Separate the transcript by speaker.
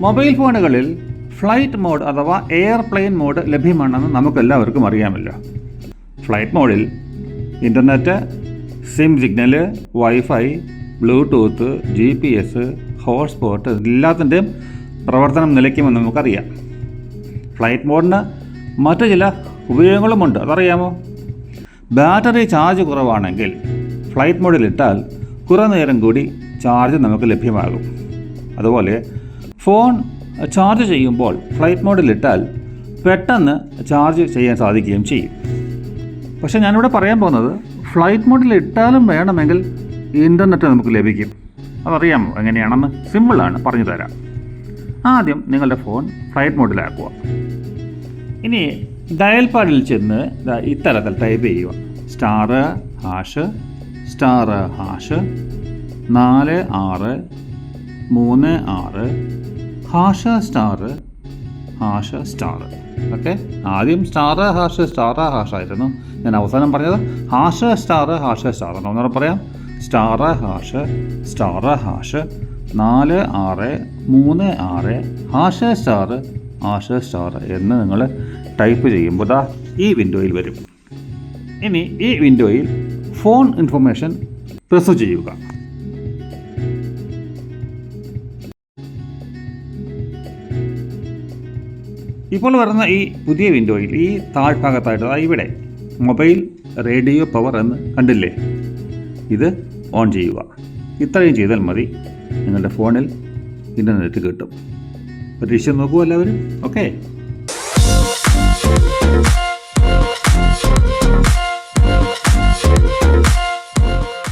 Speaker 1: Mobile ഫോണുകളിൽ flight mode അഥവാ airplane mode ലഭ്യമാണെന്ന് നമുക്കെല്ലാവർക്കും അറിയാമല്ലോ. ഫ്ലൈറ്റ് മോഡിൽ internet SIM signal wifi Bluetooth G P S hotspot എല്ലാത്തിന്റെയും പ്രവർത്തനം നിലയ്ക്കുമെന്ന് നമുക്കറിയാം. ഫ്ലൈറ്റ് മോഡിന് മറ്റു ചില ഉപയോഗങ്ങളുമുണ്ട്. അതറിയാമോ? ബാറ്ററി ചാർജ് കുറവാണെങ്കിൽ ഫ്ലൈറ്റ് മോഡിൽ ഇട്ടാൽ കുറേ നേരം കൂടി ചാർജ് നമുക്ക് ലഭ്യമാകും. അതുപോലെ ഫോൺ ചാർജ് ചെയ്യുമ്പോൾ ഫ്ലൈറ്റ് മോഡിൽ ഇട്ടാൽ പെട്ടെന്ന് ചാർജ് ചെയ്യാൻ സാധിക്കുകയും ചെയ്യും. പക്ഷേ ഞാനിവിടെ പറയാൻ പോകുന്നത് ഫ്ലൈറ്റ് മോഡിൽ ഇട്ടാലും വേണമെങ്കിൽ ഇന്റർനെറ്റ് നമുക്ക് ലഭിക്കും. അതറിയാമോ എങ്ങനെയാണെന്ന്? സിമ്പിളാണ് പറഞ്ഞു തരാം. ആദ്യം നിങ്ങളുടെ ഫോൺ ഫ്ലൈറ്റ് മോഡിലാക്കുക. ഇനി ഡയൽ പാഡിൽ ചെന്ന് ഇത്തരത്തിൽ ടൈപ്പ് ചെയ്യുക. സ്റ്റാർ ഹാഷ് സ്റ്റാർ ഹാഷ് നാല് ആറ് മൂന്ന് ആറ് hash star hash star. Okay? ആദ്യം സ്റ്റാർ ഹാഷ് സ്റ്റാർ ഹാഷ് ആയിരുന്നു. ഞാൻ അവസാനം പറഞ്ഞത് ഹാഷ് സ്റ്റാർ ഹാഷ് സ്റ്റാർ. എന്ന് ഒന്നുകൂടെ പറയാം. സ്റ്റാർ ഹാഷ് സ്റ്റാർ ഹാഷ് നാല് ആറ് മൂന്ന് ആറ് ഹാഷ് സ്റ്റാർ ഹാഷ് സ്റ്റാർ എന്ന് നിങ്ങൾ ടൈപ്പ് ചെയ്യുമ്പോൾ ഈ വിൻഡോയിൽ വരും. ഇനി ഈ വിൻഡോയിൽ ഫോൺ ഇൻഫർമേഷൻ പ്രസ് ചെയ്യുക. ഇപ്പോൾ വരുന്ന ഈ പുതിയ വിൻഡോയിൽ ഈ താഴ്ഭാഗത്തായിട്ട് ഇവിടെ മൊബൈൽ റേഡിയോ പവർ എന്ന് കണ്ടില്ലേ? ഇത് ഓൺ ചെയ്യുക. ഇത്രയും ചെയ്താൽ മതി. നിങ്ങളുടെ ഫോണിൽ ഇന്റർനെറ്റ് കിട്ടും. പരീക്ഷ നോക്കൂ എല്ലാവരും. ഓക്കെ.